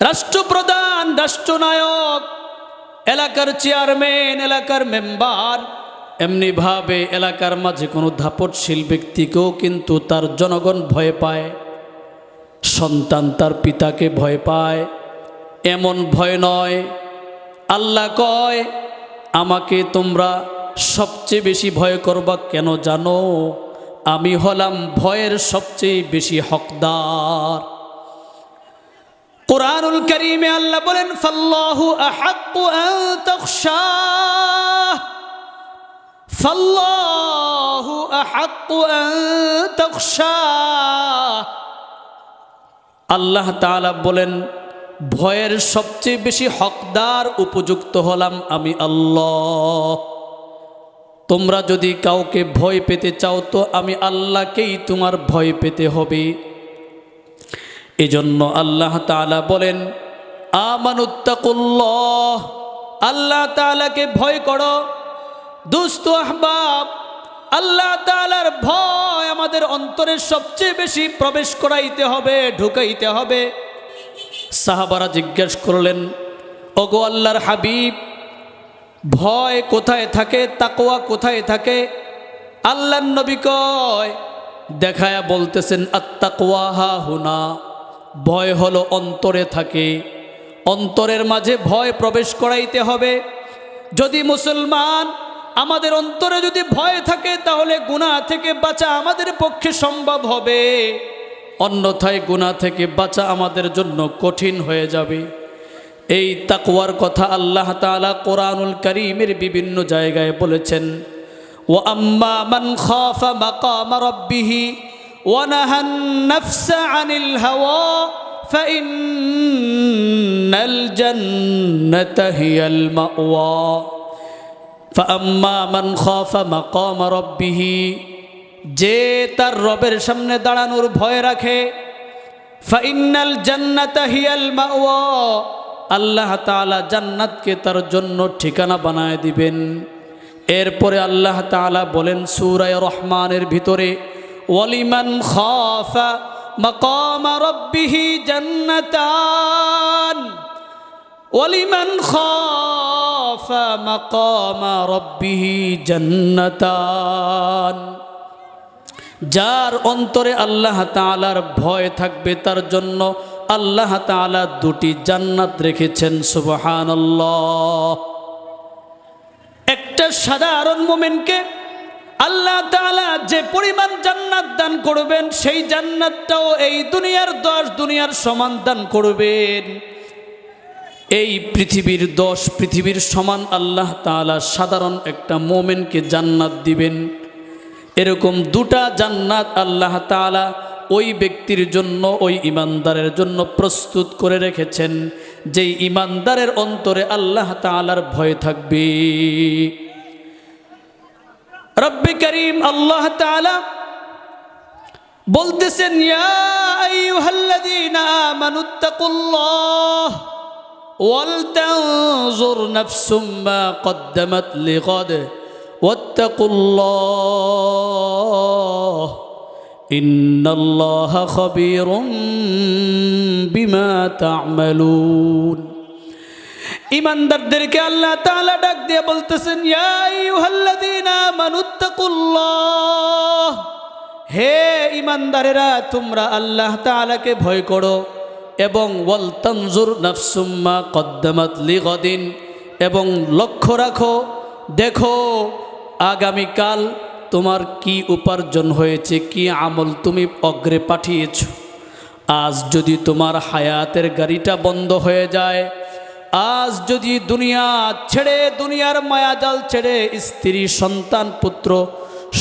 রাষ্ট্রপ্রধান, রাষ্ট্রনায়ক, এলাকার চেয়ারম্যান, এলাকার মেম্বার, এমনিভাবে এলাকার মাঝে কোনো ধাপটশীল ব্যক্তিকেও কিন্তু তার জনগণ ভয় পায়, সন্তান তার পিতাকে ভয় পায়, এমন ভয় নয়, আল্লাহ কয়, আমাকে তোমরা সবচেয়ে বেশি ভয় করবা কেন জানো? আমি হলাম ভয়ের সবচেয়ে বেশি হকদার। কোরআনুল করিমে আল্লাহ বলেন, ফাল্লাহু আহাক্কু আন তাখশাহ। ফাল্লাহু আহাক্কু আন তাখশাহ। আল্লাহ তাআলা বলেন, ভয়ের সবচেয়ে বেশি হকদার উপযুক্ত হলাম আমি আল্লাহ। তোমরা যদি কাউকে ভয় পেতে চাও তো আমি আল্লাহকেই তোমার ভয় পেতে হবে। এজন্য আল্লাহ তাআলা বলেন, আমানুত্তাকুল্লাহ, আল্লাহ তাআলাকে ভয় করো। দুস্থ আহবাব, আল্লাহ তালার ভয় আমাদের অন্তরে সবচেয়ে বেশি প্রবেশ করাইতে হবে, ঢুকাইতে হবে। সাহাবারা জিজ্ঞেস করলেন, ওগো আল্লাহর হাবিব, ভয় কোথায় থাকে তাকোয়া কোথায় থাকে? আল্লাহ নবী কয়, দেখায়া বলতেছেন আত্মাকোয়াহা হুনা। ভয় হলো অন্তরে থাকে। অন্তরের মাঝে ভয় প্রবেশ করাইতে হবে। যদি মুসলমান আমাদের অন্তরে যদি ভয় থাকে, তাহলে গুনাহ থেকে বাঁচা আমাদের পক্ষে সম্ভব হবে। অন্যথায় গুনাহ থেকে বাঁচা আমাদের জন্য কঠিন হয়ে যাবে। এই তাকওয়ার কথা আল্লাহ তাআলা কোরআনুল করিমের বিভিন্ন জায়গায় বলেছেন ও আম্মা মান খাফা মাকাম নাহান নাফসা আনিল হাওয়া ফাইন্নাল জান্নাতা হিয়াল মাওয়া ফাআম্মা মান খাফা মাকাম রাব্বিহি যে তার রবের সামনে দাঁড়ানোর ভয় রাখে ফাইন্নাল জান্নাতা হিয়াল মাওয়া আল্লাহ তাআলা জান্নাতকে তার জন্য ঠিকানা বানায় দিবেন। এরপরে আল্লাহ তাআলা বলেন, সূরায়ে রহমানের ভিতরে ওয়ালিমান খাফা মাকাম রাব্বিহি জান্নাতান। ওয়ালিমান খাফা মাকাম রাব্বিহি জান্নাতান। যার অন্তরে আল্লাহ তাআলার ভয় থাকবে, তার জন্য আল্লাহ তাআলা দুটি জান্নাত রেখেছেন, সুবহানাল্লাহ। একটা সাধারণ মোমেনকে আল্লাহ তাআলা যে পরিমাণ জান্নাত দান করবেন, সেই জান্নাতটাও এই দুনিয়ার দশ দুনিয়ার সমান দান করবেন। এই পৃথিবীর দশ পৃথিবীর সমান আল্লাহ তাআলা সাধারণ একটা মোমেনকে জান্নাত দিবেন। এরকম দুটা জান্নাত আল্লাহ তাআলা ওই ব্যক্তির জন্য, ওই ইমানদারের জন্য প্রস্তুত করে রেখেছেন, যেই ইমানদারের অন্তরে আল্লাহ তাআলার ভয় থাকবে। রব্বি করিম আল্লাহ তাআলা বলতেছেন ইয়া আইয়ুহাল্লাযীনা আমানুত্তাকুল্লাহ ওয়ালতানজুর নাফসুম মা কদ্দামাত লিগাদ واتقوا الله إن الله خبير بما تعملون ইমানদারদেরকে আল্লাহ তাআলা ডাক দিয়ে বলতেছেন, ইয়া আইয়ুহাল্লাযীনা আমানুত্তাকুল্লাহ হে ইমানদারেরা, তোমরা আল্লাহ তাআলাকে ভয় করো। এবং ওয়াল তানজুর নাফসুম্মা কদ্দামাত লিগদিন। এবং লক্ষ্য রাখো, দেখো, আগামীকাল তোমার কি উপার্জন হয়েছে, কি আমল তুমি অগ্রে পাঠিয়েছ। আজ যদি তোমার হায়াতের গাড়িটা বন্ধ হয়ে যায় আজ যদি দুনিয়া ছেড়ে, দুনিয়ার মায়াজাল ছেড়ে, স্ত্রী, সন্তান, পুত্র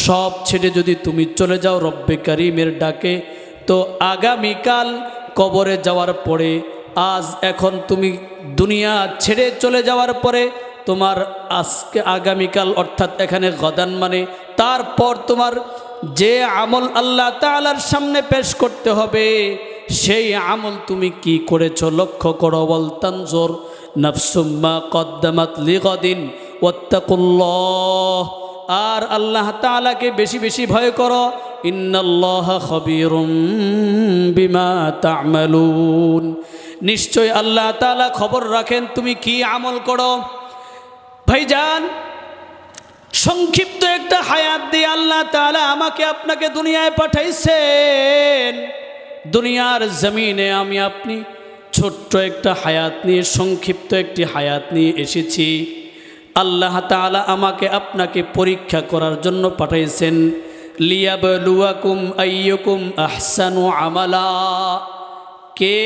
সব ছেড়ে যদি তুমি চলে যাও রব্বে করিমের ডাকে, তো আগামীকাল কবরে যাওয়ার পরে, আজ এখন তুমি দুনিয়া ছেড়ে চলে যাওয়ার পরে, তোমার আজকে আগামীকাল অর্থাৎ এখানে গদান মানে তারপর তোমার যে আমল আল্লাহ তালার সামনে পেশ করতে হবে, সেই আমল তুমি কি করেছ লক্ষ্য করো, বলতানজোর। নফসুম্মা কদ্দামাত লিগদিন, ওয়াত্তাকুল্লাহ। আর আল্লাহ তাআলাকে বেশি বেশি ভয় করো, ইন্নাল্লাহ খবীরুম বিমা তা'মালুন। নিশ্চয় আল্লাহ তাআলা খবর রাখেন, তুমি কি আমল করো? ভাইজান, সংক্ষিপ্ত একটা হায়াত দিয়ে আল্লাহ তাআলা আমাকে আপনাকে দুনিয়ায় পাঠাইছেন। দুনিয়ার জমিনে আমি আপনি ছোট্ট একটা হায়াত নিয়ে, সংক্ষিপ্ত একটি হায়াত নিয়ে এসেছি। আল্লাহ তাআলা আমাকে আপনাকে পরীক্ষা করার জন্য পাঠাইছেন, লিয়াবলুয়াকুম আইয়কুম আহসানু আমালা। কে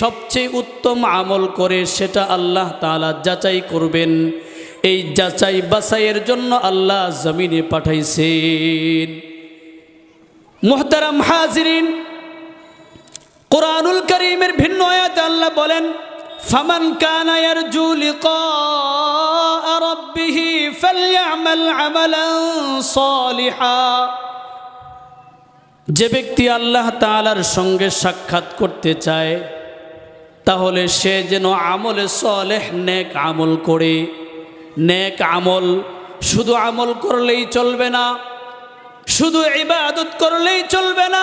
সবচেয়ে উত্তম আমল করে সেটা আল্লাহ তাআলা যাচাই করবেন। এই যাচাই বাছাইয়ের জন্য আল্লাহ জমিনে পাঠাইছেন। মোহতারাম হাজিরিন কোরআনুল করিমের ভিন্ন আয়াতে আল্লাহ বলেন, ফামান কানা ইয়ারজু লিকা ফালইআমাল আমালান সালিহা। যে ব্যক্তি আল্লাহ তাআলার সঙ্গে সাক্ষাৎ করতে চায়, তাহলে সে যেন আমলে সলেহ নেক আমল করে। নেক আমল শুধু আমল করলেই চলবে না, শুধু ইবাদত করলেই চলবে না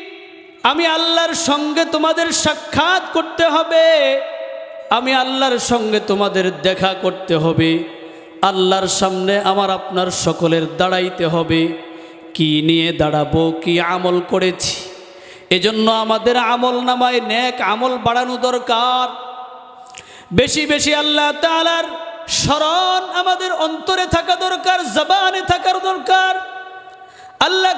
আমি আল্লাহর সঙ্গে তোমাদের সাক্ষাৎ করতে হবে। আমি আল্লাহর সঙ্গে তোমাদের দেখা করতে হবে। আল্লাহর সামনে আমার আপনার সকলের দাঁড়াইতে হবে। কি নিয়ে দাঁড়াবো, কি আমল করেছি? এজন্য আমাদের আমল নামায় নেক আমল বাড়ানো দরকার। বেশি বেশি আল্লাহ তাআলার স্মরণ আমাদের অন্তরে থাকা দরকার, জবানে থাকার দরকার। আল্লাহ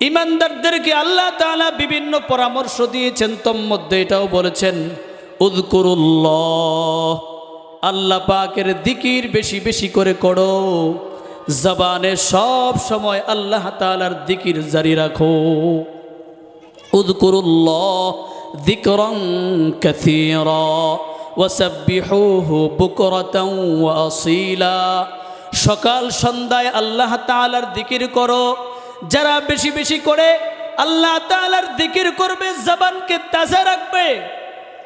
ইমানদারদেরকে আল্লাহ তাআলা বিভিন্ন পরামর্শ দিয়েছেন তোর মধ্যে এটাও বলেছেন আল্লাহ পাকের দিকির বেশি বেশি করে করো। জবানে সব সময় আল্লাহ তাআলার দিকির জারি রাখো। উযকুরুল্লাহ, যিকরান কাসীরা। ওয়াসাব্বিহুহু বুকরাতাও ওয়া সকাল সন্ধ্যায় আল্লাহ তাআলার দিকির করো। যারা বেশি বেশি করে আল্লাহ তাআলার দিকির করবে, জবানকে তাজা রাখবে।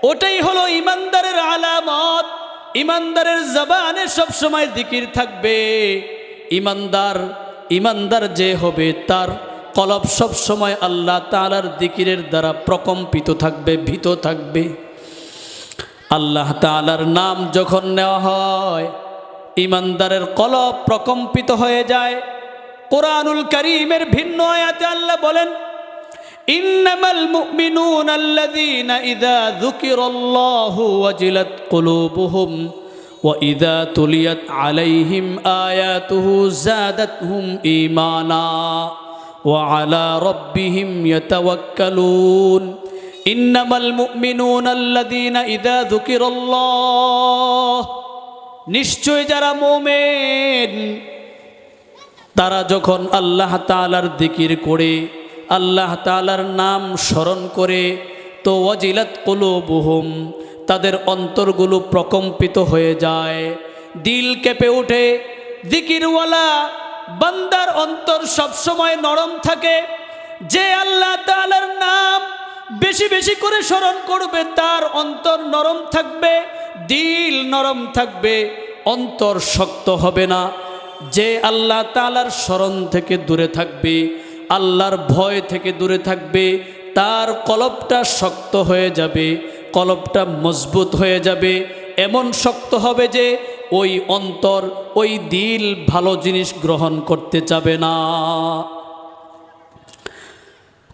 ওটাই হলো ইমানদারের আলামত। ইমানদারের জবানে সবসময় দিকির থাকবে। ইমানদার ইমানদার যে হবে তার কলব সব সময় আল্লাহ তাআলার দিকিরের দ্বারা প্রকম্পিত থাকবে, ভীত থাকবে। আল্লাহ তাআলার নাম যখন নেওয়া হয় ইমানদারের কলব প্রকম্পিত হয়ে যায় কোরআনুল করিমের ভিন্ন আয়াতে আল্লাহ বলেন ইন্নামাল মুমিনুন আল্লাযীনা ইযা যুকিরাল্লাহু ওয়াজিলাত কুলুবুহুম وإذا تليت عليهم آياته زادتهم إيمانا وعلى ربهم يتوكلون ইন্নামাল মুমিনুন আল্লাদিনা ইদা যুকিরাল্লাহ। নিশ্চয় যারা মোমেন, তারা যখন আল্লাহ তালার দিকির করে, আল্লাহ তালার নাম স্মরণ করে, তো ওয়াজিলাত কলুবুহুম, তাদের অন্তরগুলো প্রকম্পিত হয়ে যায়, দিল কেঁপে ওঠে। দিকিরওয়ালা বান্দার অন্তর সবসময় নরম থাকে। যে আল্লাহ তালার নাম বেশি বেশি করে স্মরণ করবে, তার অন্তর নরম থাকবে, দিল নরম থাকবে, অন্তর শক্ত হবে না। যে আল্লাহ তালার স্মরণ থেকে দূরে থাকবে, আল্লাহর ভয় থেকে দূরে থাকবে, তার কলবটা শক্ত হয়ে যাবে কলবটা মজবুত হয়ে যাবে। এমন শক্ত হবে যে ওই অন্তর, ওই দিল ভালো জিনিস গ্রহণ করতে চাবে না।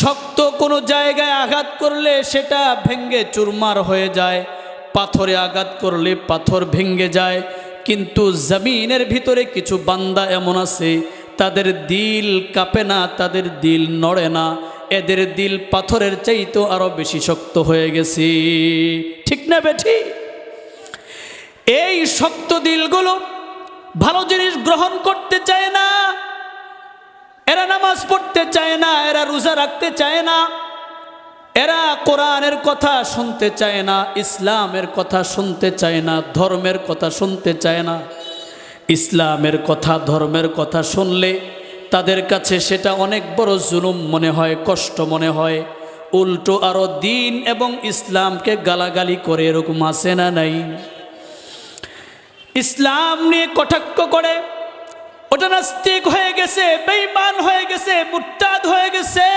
শক্ত কোনো জায়গায় আঘাত করলে সেটা ভেঙ্গে চুরমার হয়ে যায়। পাথরে আঘাত করলে পাথর ভেঙ্গে যায়। কিন্তু জমিনের ভিতরে কিছু বান্দা এমন আছে, তাদের দিল কাঁপে না, তাদের দিল নড়ে না। এদের দিল পাথরের চাইতেও আরও বেশি শক্ত হয়ে গেছে। ঠিক না বেঠি? এই শক্ত দিলগুলো ভালো জিনিস গ্রহণ করতে চায় না এরা নামাজ পড়তে চায় না, এরা রোজা রাখতে চায় না। এরা কোরআনের কথা শুনতে চায় না, ইসলামের কথা শুনতে চায় না, ধর্মের কথা শুনতে চায় না। ইসলামের কথা, ধর্মের কথা শুনলে তাদের কাছে সেটা অনেক বড় জুলুম মনে হয়, কষ্ট মনে হয়। উল্টো আরও দিন এবং ইসলামকে গালাগালি করে এরকম আছে না নাই? ইসলাম নিয়ে কটাক্ষ করে। ওটা নাস্তিক হয়ে গেছে, বেঈমান হয়ে গেছে, মুরতাদ হয়ে গেছে।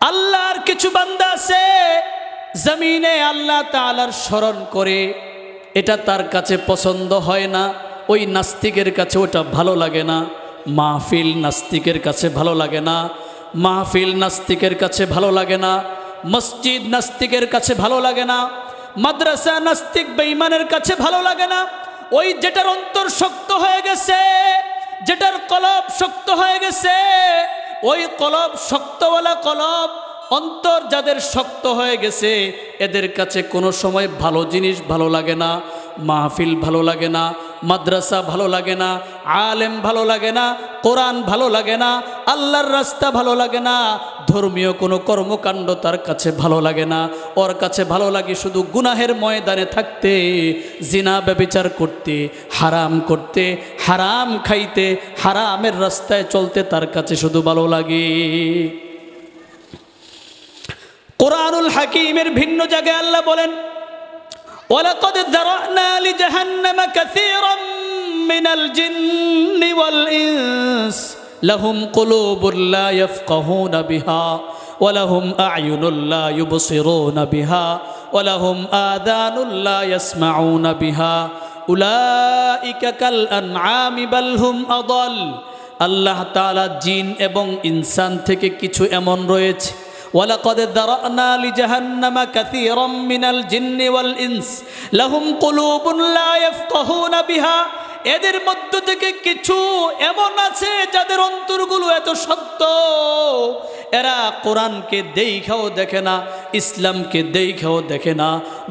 আল্লাহর কিছু বান্দা আছে, জমিনে আল্লাহ তাআলার স্মরণ করে। এটা তার কাছে পছন্দ হয় না, ওই নাস্তিকের কাছে ওটা ভালো লাগে না। মাহফিল নাস্তিকের কাছে ভালো লাগে না, মাহফিল নাস্তিকের কাছে ভালো লাগে না, মসজিদ নাস্তিকের কাছে ভালো লাগে না, মাদ্রাসা নাস্তিক বেঈমানের কাছে ভালো লাগে না ওই যেটার অন্তর শক্ত হয়ে গেছে, যেটার কলব শক্ত হয়ে গেছে, ওই কলব শক্তওয়ালা কলব অন্তর যাদের শক্ত হয়ে গেছে, এদের কাছে কোনো সময় ভালো জিনিস ভালো লাগে না, মাহফিল ভালো লাগে না মাদ্রাসা ভালো লাগে না, আলেম ভালো লাগে না, কোরআন ভালো লাগে না, আল্লাহর রাস্তা ভালো লাগে না, ধর্মীয় কোনো কর্মকাণ্ড তার কাছে ভালো লাগে না। ওর কাছে ভালো লাগে শুধু গুনাহের ময়দানে থাকতে, জিনা, ব্যবিচার করতে, হারাম করতে, হারাম খাইতে, হারামের রাস্তায় চলতে তার কাছে শুধু ভালো লাগে। কোরআনুল হাকিমের ভিন্ন জায়গায় আল্লাহ বলেন ولقد ذرأنا لجهنم كثيرا من الجن والإنس لهم قلوب لا يفقهون بها ولهم أعين لا يبصرون بها ولهم آذان لا يسمعون بها أولئك كالأنعام بل هم أضل আল্লাহ তাআলা জিন এবং ইনসান থেকে কিছু এমন রয়েছে ولقد ذرأنا لجهنم كثيرا من الجن والإنس لهم قلوب لا يفقهون بها এদের মধ্য থেকে কিছু এমন আছে যাদের অন্তরগুলো এত সত্য এরা কোরআনকে দেখাও দেখে না, ইসলামকে দেই দেখাও দেখে না,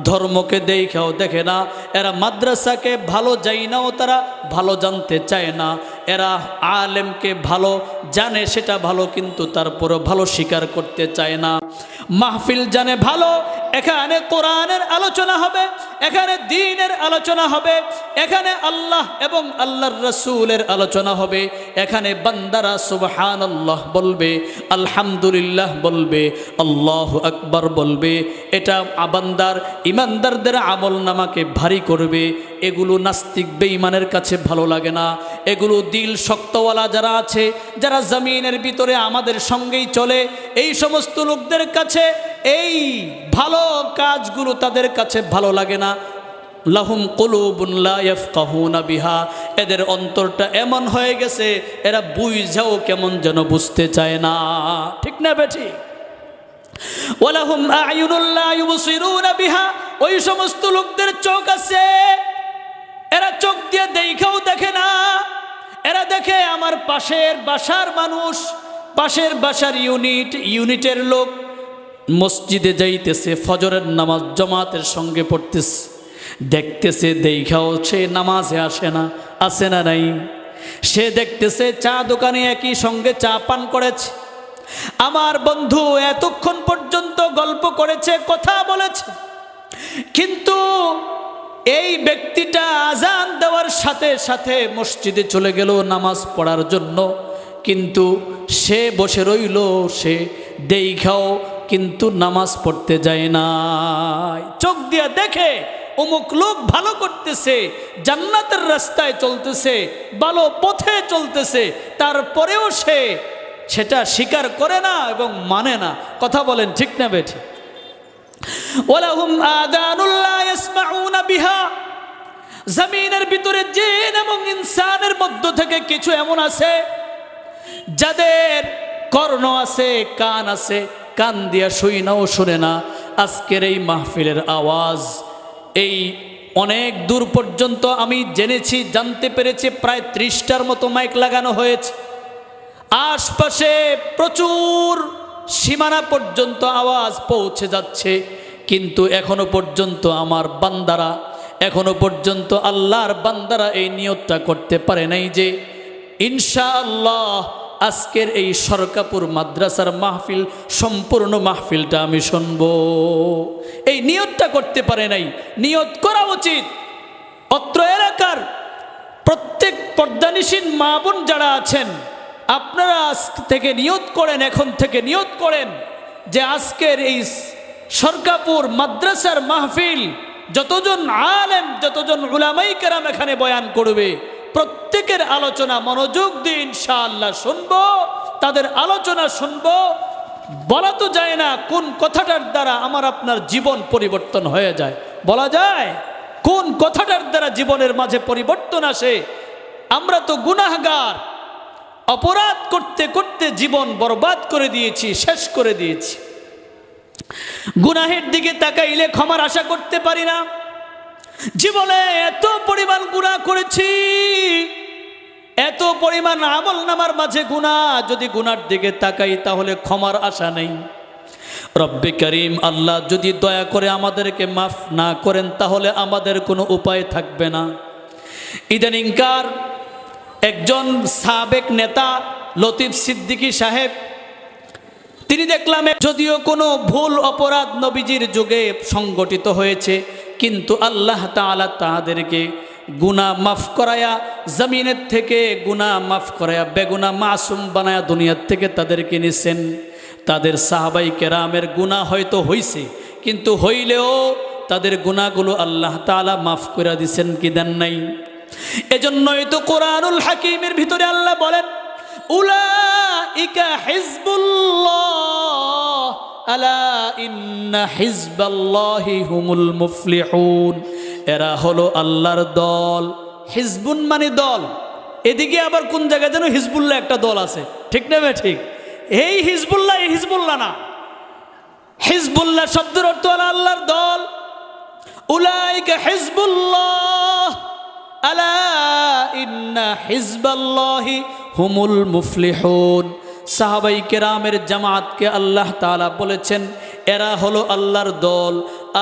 ধর্মকে দেখাও দেখে না, এরা মাদ্রাসাকে ভালো যাই নাও তারা ভালো জানতে চায় না, এরা আলেমকে ভালো জানে সেটা ভালো কিন্তু তারপরে ভালো স্বীকার করতে চায় না। মাহফিল জানে ভালো, এখানে কোরআনের আলোচনা হবে, এখানে দিনের আলোচনা হবে, এখানে আল্লাহ এবং আল্লাহর রসুলের আলোচনা হবে, এখানে বান্দারা সুবহান আল্লাহ বলবে আলহামদুলিল্লাহ বলবে, আল্লাহ আকবার বলবে, এটা আবান্দার, ইমানদারদের আমল নামাকে ভারী করবে, এগুলো নাস্তিক বেঈমানের কাছে ভালো লাগে না, এগুলো দিল শক্তওয়ালা যারা আছে, যারা জমিনের ভিতরে আমাদের সঙ্গেই চলে, এই সমস্ত লোকদের কাছে এই ভালো কাজগুলো তাদের কাছে ভালো লাগে না লাহুম কলুবুল্লাহনা বিহা। এদের অন্তরটা এমন হয়ে গেছে, এরা বুঝাও কেমন যেন বুঝতে চায় না। ঠিক না বেঠি? ওয়ালাহুম আয়ুনুল্লাহ বিহা। ওই সমস্ত লোকদের চোখ আছে। এরা চোখ দিয়ে দেখাও দেখে না। এরা দেখে আমার পাশের বাসার মানুষ। পাশের বাসার ইউনিট, ইউনিটের লোক। মসজিদে যাইতেছে, ফজরের নামাজ জমাতের সঙ্গে পড়তেছে। দেখতেছে দেখাও সে নামাজে আসে না আসে না নাই। সে দেখতেছে, চা দোকানে একই সঙ্গে চা পান করেছে। আমার বন্ধু এতক্ষণ পর্যন্ত গল্প করেছে, কথা বলেছে। কিন্তু এই ব্যক্তিটা আজান দেওয়ার সাথে সাথে মসজিদে চলে গেল নামাজ পড়ার জন্য। কিন্তু সে বসে রইল, সে দেখাও কিন্তু নামাজ পড়তে যায় না চোখ দিয়ে দেখে অমুক লোক ভালো করতেছে, জান্নাতের রাস্তায় চলতেছে, ভালো পথে চলতেছে, তারপরেও সে সেটা স্বীকার করে না এবং মানে না। কথা বলেন ঠিক না বেঠি? জমিনের ভিতরে জিন এবং ইনসানের মধ্য থেকে কিছু এমন আছে, যাদের কর্ণ আছে, কান আছে, কান দিয়া শুই নাও, শুনে না। আজকের এই মাহফিলের আওয়াজ এই অনেক দূর পর্যন্ত আমি জেনেছি, জানতে পেরেছি, প্রায় ত্রিশটার মতো মাইক লাগানো হয়েছে। আশপাশে প্রচুর সীমানা পর্যন্ত আওয়াজ পৌঁছে যাচ্ছে, কিন্তু এখনও পর্যন্ত আমার বান্দারা, এখনও পর্যন্ত আল্লাহর বান্দারা এই নিয়তটা করতে পারে নাই যে, ইনশাআল্লাহ আজকের এই সরকাপুর মাদ্রাসার মাহফিল, সম্পূর্ণ মাহফিলটা আমি শুনব। এই নিয়তটা করতে পারে নাই। নিয়ত করা উচিত। অত্র এলাকার প্রত্যেক পর্দানিসীন মা বোন যারা আছেন, আপনারা আজ থেকে নিয়ত করেন, এখন থেকে নিয়ত করেন যে আজকের এই সরকাপুর মাদ্রাসার মাহফিল যতজন আলেম, যতজন উলামাই কেরাম এখানে বয়ান করবে প্রত্যেকের আলোচনা মনোযোগ দিয়ে ইনশাআল্লাহ শুনব, তাদের আলোচনা শুনব। বলা তো যায় না কোন কথাটার দ্বারা আমার আপনার জীবন পরিবর্তন হয়ে যায়। বলা যায়, কোন কথাটার দ্বারা জীবনের মাঝে পরিবর্তন আসে? আমরা তো গুনাহগার। অপরাধ করতে করতে জীবন বরবাদ করে দিয়েছি, শেষ করে দিয়েছি। গুনাহের দিকে তাকাইলে ক্ষমার আশা করতে পারি না। জীবনে এত পরিমাণ গুনাহ করেছি, এত পরিমাণ আমল নামার মাঝে গুণা যদি গুনার দিকে তাকাই তাহলে ক্ষমার আশা নেই। রব্বে করিম, আল্লাহ যদি দয়া করে আমাদেরকে মাফ না করেন, তাহলে আমাদের কোনো উপায় থাকবে না। ইদানিংকার একজন সাবেক নেতা, লতিফ সিদ্দিকী সাহেব, তিনি দেখলাম, যদিও কোনো ভুল অপরাধ নবীজির যুগে সংগঠিত হয়েছে কিন্তু আল্লাহ তাআলা তাহাদেরকে গুনাহ মাফ করায়া, জমিনের থেকে গুনা মাফ করায়া বেগুনা মাসুম বানায়া দুনিয়ার থেকে তাদেরকে নিছেন। তাদের সাহাবাই কেরামের গুনাহ হয়তো হইছে, কিন্তু হইলেও তাদের গুনাহগুলো আল্লাহ তাআলা মাফ করে দিছেন কি দেন নাই। এজন্যই তো কোরআনুল হাকিমের ভিতরে আল্লাহ বলেন উলা ইকা হিজবুল্লাহ। আলা ইন্না হিজবাল্লাহি হুমুল মুফলিহুন। এরা হলো আল্লাহর দল। হিজবুন মানে দল। এদিকে আবার কোন জায়গায় যেন হিজবুল্লাহ একটা দল আছে? ঠিক না ঠিক? এই হিজবুল্লাহ এই হিজবুল্লাহ না। হিজবুল্লাহ শব্দের অর্থ হলো আল্লাহর দল। উলাইকা হিজবুল্লাহ। আলা ইন্না হিজবাল্লাহি হুমুল মুফলিহুন। সাহাবাই কেরামের জামাতকে আল্লাহ তাআলা বলেছেন, এরা হলো আল্লাহর দল,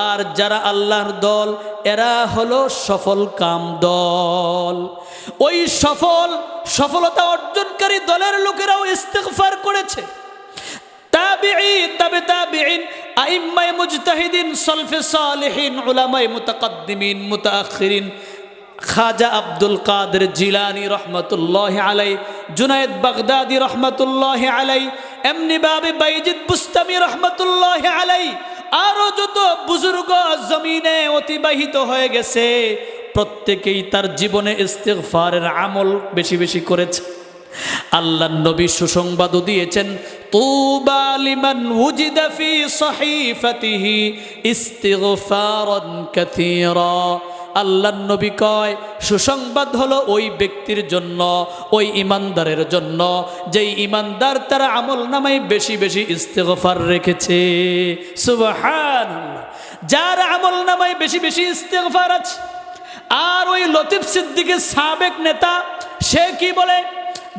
আর যারা আল্লাহর দল, এরা হলো সফল কাম দল। ওই সফল, সফলতা অর্জনকারী দলের লোকেরাও ইস্তেগফার করেছে। তাবিঈন তাবে তাবিঈন, আইম্মায়ে মুজতাহিদিন, সলফে সালেহিন, উলামায়ে মুতাকদ্দিমিন, মুতাআখিরিন খাজা আব্দুল কাদের জিলানি রহমতুল্লাহ আলাই, জুনায়দ বাগদাদি রহমতুল্লাহ আলাই, এমনি বাবে বাইজিদ বুস্তামি রহমতুল্লাহ আলাই আরও যত বুজুর্গ জমিনে অতিবাহিত হয়ে গেছে, প্রত্যেকেই তার জীবনে ইস্তেগফারের আমল বেশি বেশি করেছে। আল্লাহ নবী সুসংবাদও দিয়েছেন, তুবা লিমান উজিদা ফি সহিফাতিহি ইস্তিগফারান আল্লাহ নবী কয়, সুসংবাদ হলো ওই ব্যক্তির জন্য, ওই ইমানদারের জন্য, যেই ইমানদার তারা আমল নামাই বেশি বেশি ইস্তেগফার রেখেছে। সুবহান যার আমল নামাই বেশি বেশি ইস্তেগফার আছে, আর ওই লতিফ সিদ্দিকের সাবেক নেতা, সে কি বলে?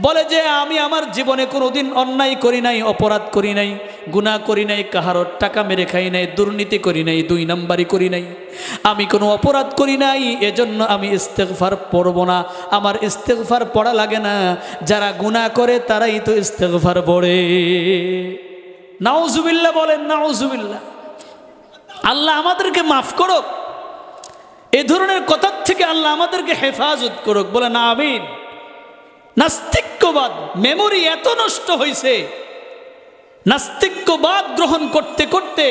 বলে যে, আমি আমার জীবনে কোনোদিন অন্যায় করি নাই, অপরাধ করি নাই গুণা করি নাই কাহারর টাকা মেরে খাই নাই, দুর্নীতি করি নাই, দুই নাম্বারি করি নাই। আমি কোনো অপরাধ করি নাই, এজন্য আমি ইস্তেগফার পড়ব না। আমার ইস্তেগফার পড়া লাগে না, যারা গুণা করে তারাই তো ইস্তেগফার পড়ে। নাউজুবিল্লাহ বলেন, নাউজুবিল্লাহ, আল্লাহ আমাদেরকে মাফ করুক। এ ধরনের কথার থেকে আল্লাহ আমাদেরকে হেফাজত করুক। বলে না আমিন। নাস্তিক্যবাদ মেমোরি এত নষ্ট হয়েছে নাস্তিক্যবাদ গ্রহণ করতে করতে,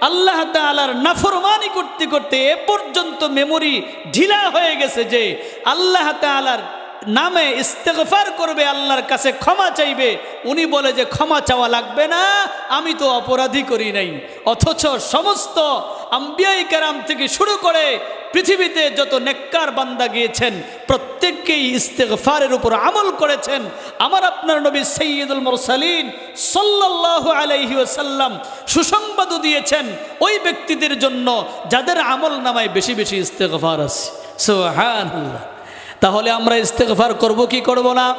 আল্লাহ তালার নাফরমানি করতে করতে এ পর্যন্ত মেমোরি ঢিলা হয়ে গেছে যে, আল্লাহ তালার নামে ইস্তেগফার করবে, আল্লাহর কাছে ক্ষমা চাইবে। উনি বলে যে, ক্ষমা চাওয়া লাগবে না, আমি তো অপরাধী করি নাই। অথচ সমস্ত আম্বিয়াই কেরাম থেকে শুরু করে পৃথিবীতে যত নেককার বান্দা গিয়েছেন, প্রত্যেককেই ইস্তেগফারের উপর আমল করেছেন। আমার আপনার নবী সৈয়দুল মুরসালিন সাল্লাল্লাহু আলাইহি ওয়াসাল্লাম সুসংবাদও দিয়েছেন, ওই ব্যক্তিদের জন্য যাদের আমল নামায় বেশি বেশি ইস্তেগফার আছে। সুবহানাল্লাহ। তাহলে আমরা ইস্তেগফার করব, কি করব না?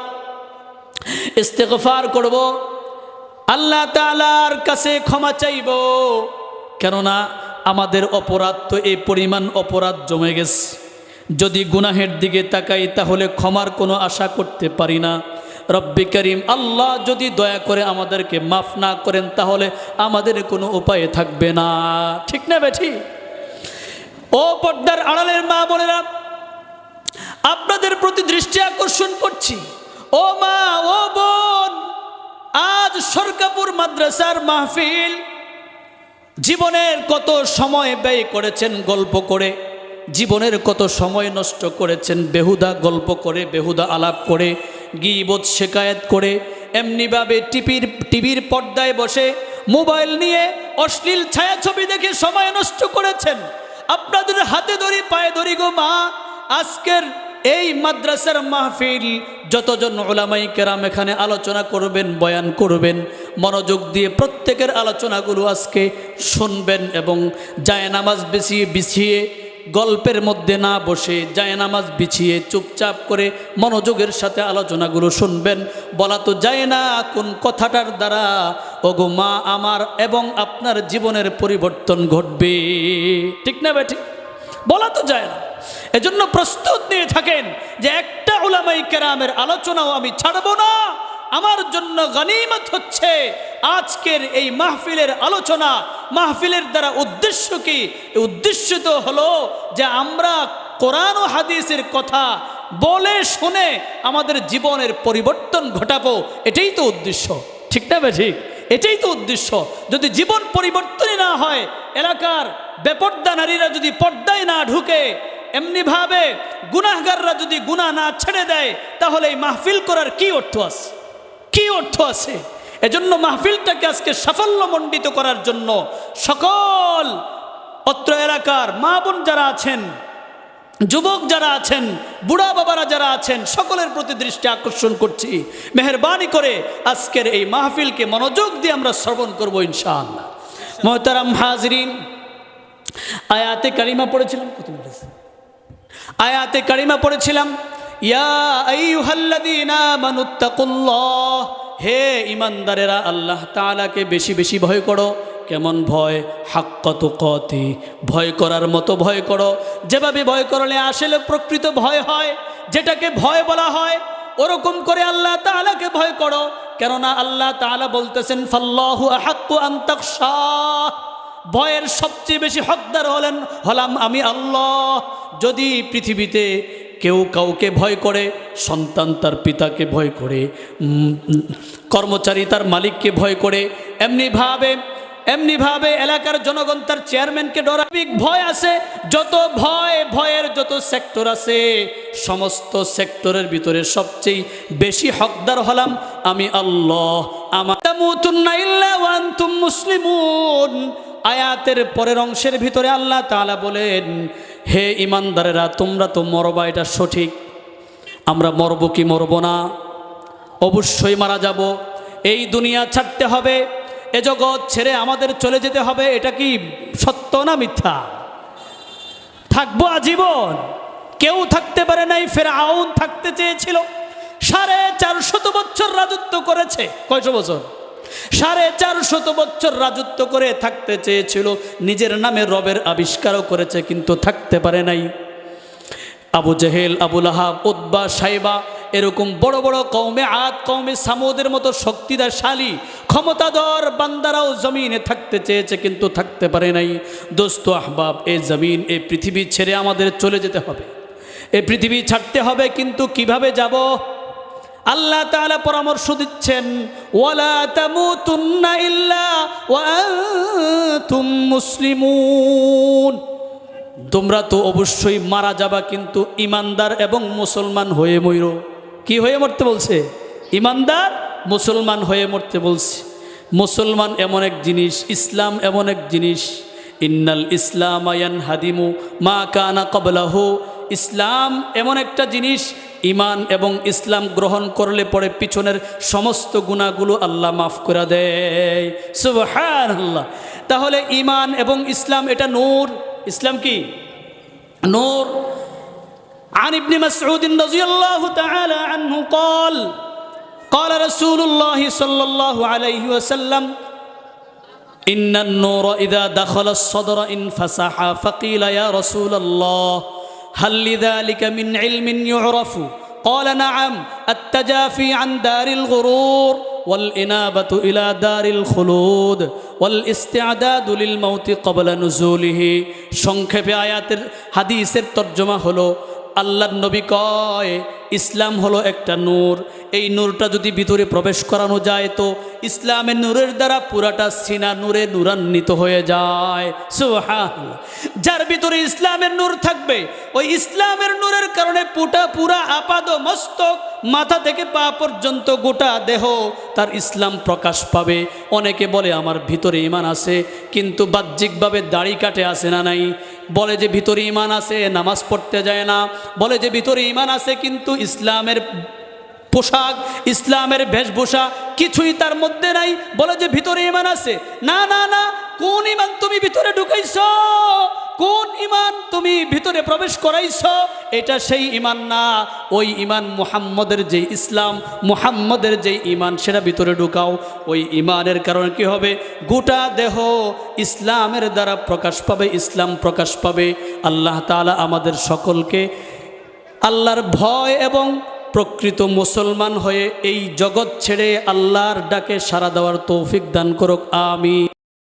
ইস্তেগফার করব। আল্লাহ তাআলার কাছে ক্ষমা চাইব। কেননা আমাদের অপরাধ তো এই পরিমাণ অপরাধ জমে গেছে। যদি গুনাহের দিকে তাকাই, তাহলে ক্ষমার কোনো আশা করতে পারি না। রব্বি করিম, আল্লাহ যদি দয়া করে আমাদেরকে মাফ না করেন, তাহলে আমাদের কোনো উপায় থাকবে না। ঠিক না বেঠি? ও পর্দার আড়ালের মা বোনেরা আপনাদের প্রতি দৃষ্টি আকর্ষণ করছি। ও মা, ও বোন, আজ সরকাপুর মাদ্রাসার মাহফিল। জীবনের কত সময় ব্যয় করেছেন গল্প করে, জীবনের কত সময় নষ্ট করেছেন বেহুদা গল্প করে, বেহুদা আলাপ করে, গিবত শেকায়েত করে, এমনিভাবে টিভির টিভির পর্দায় বসে মোবাইল নিয়ে অশ্লীল ছায়াছবি দেখে সময় নষ্ট করেছেন। আপনাদের হাতে ধরি, পায়ে ধরি গো মা, আজকের এই মাদ্রাসার মাহফিল যতজন ওলামাই কেরাম এখানে আলোচনা করবেন, বয়ান করবেন, মনোযোগ দিয়ে প্রত্যেকের আলোচনাগুলো আজকে শুনবেন এবং জায়নামাজ বিছিয়ে বিছিয়ে গল্পের মধ্যে না বসে জায়নামাজ বিছিয়ে চুপচাপ করে মনোযোগের সাথে আলোচনাগুলো শুনবেন। বলা তো যায় না কোন কথাটার দ্বারা, ওগো মা আমার এবং আপনার জীবনের পরিবর্তন ঘটবে। ঠিক না বেঠিক বলা তো যায় না। এজন্য প্রস্তুত নিয়ে থাকেন যে একটা উলামাই কেরামের আলোচনাও আমি ছাড়বো না। আমার জন্য গনিমত হচ্ছে আজকের এই মাহফিলের আলোচনা। মাহফিলের দ্বারা উদ্দেশ্য কি? উদ্দেশ্য তো হলো যে আমরা কোরআন ও হাদিসের কথা বলে শুনে আমাদের জীবনের পরিবর্তন ঘটাবো। এটাই তো উদ্দেশ্য। ঠিক না ঠিক? এটাই তো উদ্দেশ্য। যদি জীবন পরিবর্তনই না হয়, এলাকার বেপর্দা নারীরা যদি পর্দায় না ঢুকে এমনিভাবে গুনাহগাররা যদি গুনাহ না ছেড়ে দেয়, তাহলে এই মাহফিল করার কি অর্থ আছে? কি অর্থ আছে? এজন্য মাহফিলটাকে আজকে সাফল্যমণ্ডিত করার জন্য সকল অত্র এলাকার মা বোন যারা আছেন, যুবক যারা আছেন, বুড়া বাবারা যারা আছেন, সকলের প্রতি দৃষ্টি আকর্ষণ করছি। মেহরবানি করে আজকের এই মাহফিলকে মনোযোগ দিয়ে আমরা শ্রবণ করব ইনশাআল্লাহ। মোহতারাম হাজরিন আয়াতে কারিমা পড়েছিলাম, কত আয়াতে কারিমা পড়েছিলাম হে ইমানদারেরা আল্লাহ তাআলাকে বেশি বেশি ভয় করো, কেমন ভয়? হাক্কত কতি ভয় করার মতো ভয় করো। যেভাবে ভয় করলে আসলে প্রকৃত ভয় হয়, যেটাকে ভয় বলা হয়, ওরকম করে আল্লাহ তাআলাকে ভয় করো। কেননা আল্লাহ তাআলা বলতেছেন, ফাল্লাহু আহাক্কু আন তাখশাহ। ভয়ের সবচেয়ে বেশি হকদার হলেন, হলাম আমি আল্লাহ। যদি পৃথিবীতে কেউ কাউকে ভয় করে, সন্তান তার পিতাকে ভয় করে কর্মচারী তার মালিককে ভয় করে এমনিভাবে এমনিভাবে এলাকার জনগণ তার চেয়ারম্যানকে ডরাবিক ভয় আছে, যত ভয়, ভয়ের যত সেক্টর আছে, সমস্ত সেক্টরের ভিতরে সবচেয়ে বেশি হকদার হলাম আমি আল্লাহ। আমার মুসলিমুন। আয়াতের পরের অংশের ভিতরে আল্লাহ তাআলা বলেন, হে ইমানদারেরা তোমরা তো মরবা, এটা সঠিক। আমরা মরব কি মরব না? অবশ্যই মারা যাব। এই দুনিয়া ছাড়তে হবে, এ জগৎ ছেড়ে আমাদের চলে যেতে হবে, এটা কি সত্য না মিথ্যা? থাকব আজীবন। কেউ থাকতে পারে নাই ফের আউন থাকতে চেয়েছিল। সাড়ে চারশত বছর রাজত্ব করেছে। কয়শো বছর? সাড়ে চারশত বছর রাজত্ব করে থাকতে চেয়েছিল। নিজের নামে রবের আবিষ্কারও করেছে, কিন্তু থাকতে পারে নাই। আবু জেহেল আবুল আহাব উদ্বা সাইবা এরকম বড় বড় কৌমে আদ কৌমে সামুদের মতো শক্তিদারশালী, ক্ষমতাধর বান্দারাও জমিনে থাকতে চেয়েছে, কিন্তু থাকতে পারে নাই। দোস্ত আহবাব, এ জমিন এই পৃথিবী ছেড়ে আমাদের চলে যেতে হবে। এ পৃথিবী ছাড়তে হবে, কিন্তু কীভাবে যাব? আল্লাহ তাআলা পরামর্শ দিচ্ছেন, ওয়ালা তামুতুন্না ইল্লা ওয়া আনতুম মুসলিমুন। তোমরা তো অবশ্যই মারা যাবা, কিন্তু ইমানদার এবং মুসলমান হয়ে মইর কি হয়ে মরতে বলছে? ইমানদার, মুসলমান হয়ে মরতে বলছে। মুসলমান এমন এক জিনিস, ইসলাম এমন এক জিনিস। ইন্নাল ইসলাম আয়ান হাদিমু মা কানা কবলাহু ইসলাম এমন একটা জিনিস ইমান এবং ইসলাম গ্রহণ করলে পরে পিছনের সমস্ত গুণাগুলো আল্লাহ মাফ করে দেয় সুবহান আল্লাহ তাহলে ইমান এবং ইসলাম এটা নূর ইসলাম কি নূর عن ابن مسعود رضي الله تعالى عنه قال قال رسول الله صلى الله عليه وسلم إن النور إذا دخل الصدر انفسح فقيل يا رسول الله هل لذلك من علم يعرف قال نعم التجافي عن دار الغرور والإنابة إلى دار الخلود والاستعداد للموت قبل نزوله সংক্ষেপে আয়াতের হাদিসের তর্জমা হলো আল্লাহর নবী কয় ইসলাম হলো একটা নূর। এই নূরটা যদি ভিতরে প্রবেশ করানো যায় তো ইসলামের নূরের দ্বারা পুরাটা সিনা নূরে নূরান্বিত হয়ে যায়। যার ভিতরে ইসলামের নূর থাকবে, ওই ইসলামের নূরের কারণে পুটা পুরা আপাদ মস্তক মাথা থেকে পা পর্যন্ত গোটা দেহ তার ইসলাম প্রকাশ পাবে। অনেকে বলে, আমার ভিতরে ইমান আছে, কিন্তু বাহ্যিকভাবে দাড়ি কাটে আসে না নাই? বলে যে ভিতরে ইমান আছে, নামাজ পড়তে যায় না। বলে যে ভিতরে ইমান আছে কিন্তু ইসলামের পোশাক, ইসলামের বেশভূষা কিছুই তার মধ্যে নাই। বলে যে ভিতরে ইমান আছে, না না না, কোন ইমান তুমি ভিতরে ঢুকাইছ? কোন ইমান তুমি ভিতরে প্রবেশ করাইছ? এটা সেই ইমান না। ওই ইমান মুহাম্মদের যে ইসলাম, মুহাম্মদের যে ইমান, সেটা ভিতরে ঢুকাও। ওই ইমানের কারণে কি হবে? গোটা দেহ ইসলামের দ্বারা প্রকাশ পাবে, ইসলাম প্রকাশ পাবে। আল্লাহ তাআলা আমাদের সকলকে আল্লাহর ভয় এবং প্রকৃত মুসলমান হয়ে এই জগৎ ছেড়ে আল্লাহর ডাকে সাড়া দেওয়ার তৌফিক দান করুক। আমি